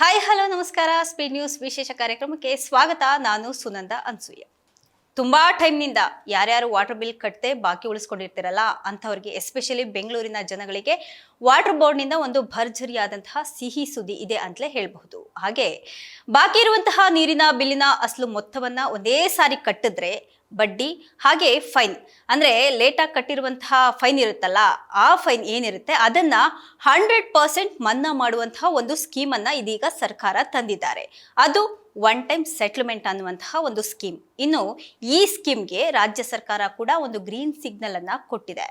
Hi hello ನಮಸ್ಕಾರ. Speed news ವಿಶೇಷ ಕಾರ್ಯಕ್ರಮಕ್ಕೆ ಸ್ವಾಗತ. ನಾನು ಸುನಂದ ಅನ್ಸೂಯ. ತುಂಬಾ ಟೈಮ್ನಿಂದ ಯಾರ್ಯಾರು ವಾಟರ್ ಬಿಲ್ ಕಟ್ಟದೆ ಬಾಕಿ ಉಳಿಸ್ಕೊಂಡಿರ್ತೀರಲ್ಲ, ಅಂಥವ್ರಿಗೆ ಎಸ್ಪೆಷಲಿ ಬೆಂಗಳೂರಿನ ಜನಗಳಿಗೆ ವಾಟರ್ ಬೋರ್ಡ್ನಿಂದ ಒಂದು ಭರ್ಜರಿಯಾದಂತಹ ಸಿಹಿ ಸುದ್ದಿ ಇದೆ ಅಂತಲೇ ಹೇಳಬಹುದು. ಹಾಗೆ, ಬಾಕಿ ಇರುವಂತಹ ನೀರಿನ, ಬಿಲ್ಲಿನ ಅಸಲು ಮೊತ್ತವನ್ನ ಒಂದೇ ಸಾರಿ ಕಟ್ಟಿದ್ರೆ ಬಡ್ಡಿ, ಹಾಗೆ ಫೈನ್. ಅಂದ್ರೆ ಲೇಟಾಗಿ ಕಟ್ಟಿರುವಂತಹ ಫೈನ್ ಇರುತ್ತಲ್ಲ, ಆ ಫೈನ್ ಏನಿರುತ್ತೆ, ಅದನ್ನ ಹಂಡ್ರೆಡ್ ಪರ್ಸೆಂಟ್ ಮನ್ನಾ ಮಾಡುವಂತಹ ಒಂದು ಸ್ಕೀಮನ್ನು ಇದೀಗ ಸರ್ಕಾರ ತಂದಿದ್ದಾರೆ. ಅದು ಒನ್ ಟೈಮ್ ಸೆಟ್ಲ್ಮೆಂಟ್ ಅನ್ನುವಂತಹ ಒಂದು ಸ್ಕೀಮ್. ಇನ್ನು ಈ ಸ್ಕೀಮ್ಗೆ ರಾಜ್ಯ ಸರ್ಕಾರ ಕೂಡ ಒಂದು ಗ್ರೀನ್ ಸಿಗ್ನಲ್ ಅನ್ನ ಕೊಟ್ಟಿದೆ.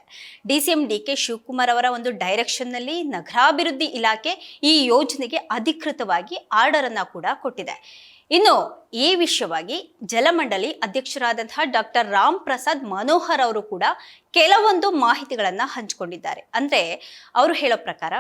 D C M D K Shivakumar ಅವರ ಒಂದು ಡೈರೆಕ್ಷನ್ನಲ್ಲಿ ನಗರಾಭಿವೃದ್ಧಿ ಇಲಾಖೆ ಈ ಯೋಜನೆಗೆ ಅಧಿಕೃತವಾಗಿ ಆರ್ಡರ್ ಅನ್ನ ಕೂಡ ಕೊಟ್ಟಿದೆ. ಇನ್ನು ಈ ವಿಷಯವಾಗಿ ಜಲಮಂಡಳಿ ಅಧ್ಯಕ್ಷರಾದಂತಹ ಡಾಕ್ಟರ್ ರಾಮ್ ಪ್ರಸಾದ್ ಮನೋಹರ್ ಅವರು ಕೂಡ ಕೆಲವೊಂದು ಮಾಹಿತಿಗಳನ್ನು ಹಂಚಿಕೊಂಡಿದ್ದಾರೆ. ಅಂದ್ರೆ ಅವರು ಹೇಳೋ ಪ್ರಕಾರ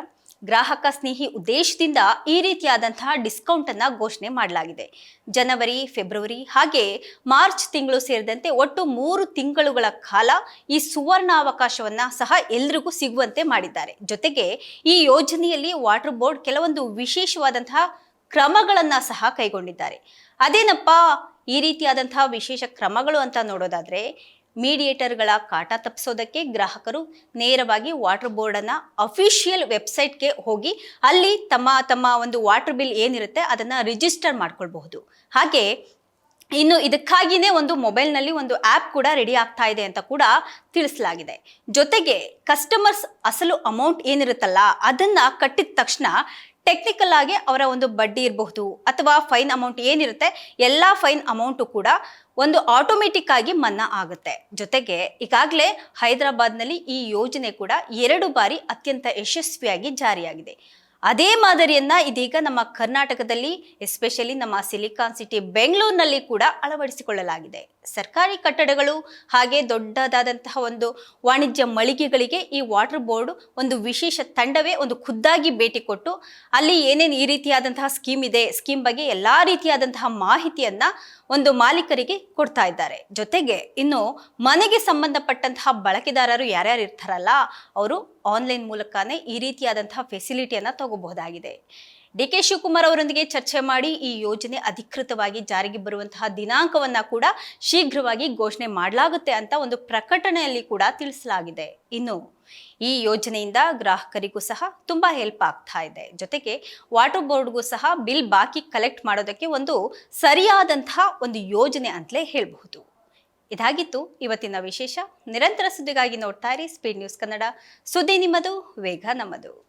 ಗ್ರಾಹಕ ಸ್ನೇಹಿ ಉದ್ದೇಶದಿಂದ ಈ ರೀತಿಯಾದಂತಹ ಡಿಸ್ಕೌಂಟ್ ಅನ್ನ ಘೋಷಣೆ ಮಾಡಲಾಗಿದೆ. ಜನವರಿ, ಫೆಬ್ರವರಿ ಹಾಗೆ ಮಾರ್ಚ್ ತಿಂಗಳು ಸೇರಿದಂತೆ ಒಟ್ಟು ಮೂರು ತಿಂಗಳುಗಳ ಕಾಲ ಈ ಸುವರ್ಣ ಅವಕಾಶವನ್ನ ಸಹ ಎಲ್ರಿಗೂ ಸಿಗುವಂತೆ ಮಾಡಿದ್ದಾರೆ. ಜೊತೆಗೆ ಈ ಯೋಜನೆಯಲ್ಲಿ ವಾಟರ್ ಬೋರ್ಡ್ ಕೆಲವೊಂದು ವಿಶೇಷವಾದಂತಹ ಕ್ರಮಗಳನ್ನ ಸಹ ಕೈಗೊಂಡಿದ್ದಾರೆ. ಅದೇನಪ್ಪ, ಈ ರೀತಿಯಾದಂತಹ ವಿಶೇಷ ಕ್ರಮಗಳು ಅಂತ ನೋಡೋದಾದ್ರೆ, ಮೀಡಿಯೇಟರ್ಗಳ ಕಾಟ ತಪ್ಪಿಸೋದಕ್ಕೆ ಗ್ರಾಹಕರು ನೇರವಾಗಿ ವಾಟರ್ ಬೋರ್ಡನ್ನು ಅಫಿಷಿಯಲ್ ವೆಬ್ಸೈಟ್ಗೆ ಹೋಗಿ ಅಲ್ಲಿ ತಮ್ಮ ತಮ್ಮ ಒಂದು ವಾಟರ್ ಬಿಲ್ ಏನಿರುತ್ತೆ ಅದನ್ನು ರಿಜಿಸ್ಟರ್ ಮಾಡ್ಕೊಳ್ಬಹುದು. ಹಾಗೆ ಇನ್ನು ಇದಕ್ಕಾಗಿಯೇ ಒಂದು ಮೊಬೈಲ್ನಲ್ಲಿ ಒಂದು ಆ್ಯಪ್ ಕೂಡ ರೆಡಿ ಆಗ್ತಾ ಇದೆ ಅಂತ ಕೂಡ ತಿಳಿಸಲಾಗಿದೆ. ಜೊತೆಗೆ ಕಸ್ಟಮರ್ಸ್ ಅಸಲು ಅಮೌಂಟ್ ಏನಿರುತ್ತಲ್ಲ, ಅದನ್ನ ಕಟ್ಟಿದ ತಕ್ಷಣ ಟೆಕ್ನಿಕಲ್ ಆಗಿ ಅವರ ಒಂದು ಬಡ್ಡಿ ಇರಬಹುದು ಅಥವಾ ಫೈನ್ ಅಮೌಂಟ್ ಏನಿರುತ್ತೆ, ಎಲ್ಲ ಫೈನ್ ಅಮೌಂಟು ಕೂಡ ಒಂದು ಆಟೋಮೆಟಿಕ್ ಆಗಿ ಮನ್ನಾ ಆಗುತ್ತೆ. ಜೊತೆಗೆ ಈಗಾಗಲೇ ಹೈದರಾಬಾದ್ನಲ್ಲಿ ಈ ಯೋಜನೆ ಕೂಡ ಎರಡು ಬಾರಿ ಅತ್ಯಂತ ಯಶಸ್ವಿಯಾಗಿ ಜಾರಿಯಾಗಿದೆ. ಅದೇ ಮಾದರಿಯನ್ನ ಇದೀಗ ನಮ್ಮ ಕರ್ನಾಟಕದಲ್ಲಿ ಎಸ್ಪೆಷಲಿ ನಮ್ಮ ಸಿಲಿಕಾನ್ ಸಿಟಿ ಬೆಂಗಳೂರಿನಲ್ಲಿ ಕೂಡ ಅಳವಡಿಸಿಕೊಳ್ಳಲಾಗಿದೆ. ಸರ್ಕಾರಿ ಕಟ್ಟಡಗಳು ಹಾಗೆ ದೊಡ್ಡದಾದಂತಹ ಒಂದು ವಾಣಿಜ್ಯ ಮಳಿಗೆಗಳಿಗೆ ಈ ವಾಟರ್ ಬೋರ್ಡ್ ಒಂದು ವಿಶೇಷ ತಂಡವೇ ಒಂದು ಖುದ್ದಾಗಿ ಭೇಟಿ ಕೊಟ್ಟು, ಅಲ್ಲಿ ಏನೇನು ಈ ರೀತಿಯಾದಂತಹ ಸ್ಕೀಮ್ ಇದೆ ಸ್ಕೀಮ್ ಬಗ್ಗೆ ಎಲ್ಲ ರೀತಿಯಾದಂತಹ ಮಾಹಿತಿಯನ್ನ ಒಂದು ಮಾಲೀಕರಿಗೆ ಕೊಡ್ತಾ ಇದ್ದಾರೆ. ಜೊತೆಗೆ ಇನ್ನು ಮನೆಗೆ ಸಂಬಂಧಪಟ್ಟಂತಹ ಬಳಕೆದಾರರು ಯಾರ್ಯಾರು ಇರ್ತಾರಲ್ಲ, ಅವರು ಆನ್ಲೈನ್ ಮೂಲಕನೇ ಈ ರೀತಿಯಾದಂತಹ ಫೆಸಿಲಿಟಿಯನ್ನು ತಗೋಬಹುದಾಗಿದೆ ಡಿ ಕೆ ಶಿವಕುಮಾರ್ ಅವರೊಂದಿಗೆ ಚರ್ಚೆ ಮಾಡಿ ಈ ಯೋಜನೆ ಅಧಿಕೃತವಾಗಿ ಜಾರಿಗೆ ಬರುವಂತಹ ದಿನಾಂಕವನ್ನ ಕೂಡ ಶೀಘ್ರವಾಗಿ ಘೋಷಣೆ ಮಾಡಲಾಗುತ್ತೆ ಅಂತ ಒಂದು ಪ್ರಕಟಣೆಯಲ್ಲಿ ಕೂಡ ತಿಳಿಸಲಾಗಿದೆ. ಇನ್ನು ಈ ಯೋಜನೆಯಿಂದ ಗ್ರಾಹಕರಿಗೂ ಸಹ ತುಂಬಾ ಹೆಲ್ಪ್ ಆಗ್ತಾ ಇದೆ. ಜೊತೆಗೆ ವಾಟರ್ ಬೋರ್ಡ್ಗೂ ಸಹ ಬಿಲ್ ಬಾಕಿ ಕಲೆಕ್ಟ್ ಮಾಡೋದಕ್ಕೆ ಒಂದು ಸರಿಯಾದಂತಹ ಒಂದು ಯೋಜನೆ ಅಂತಲೇ ಹೇಳಬಹುದು. ಇದಾಗಿತ್ತು ಇವತ್ತಿನ ವಿಶೇಷ. ನಿರಂತರ ಸುದ್ದಿಗಾಗಿ ನೋಡ್ತಾ ಇರಿ. ಸ್ಪೀಡ್ ನ್ಯೂಸ್ ಕನ್ನಡ ಸುದ್ದಿ ನಿಮ್ಮದು, ವೇಗ ನಮ್ಮದು.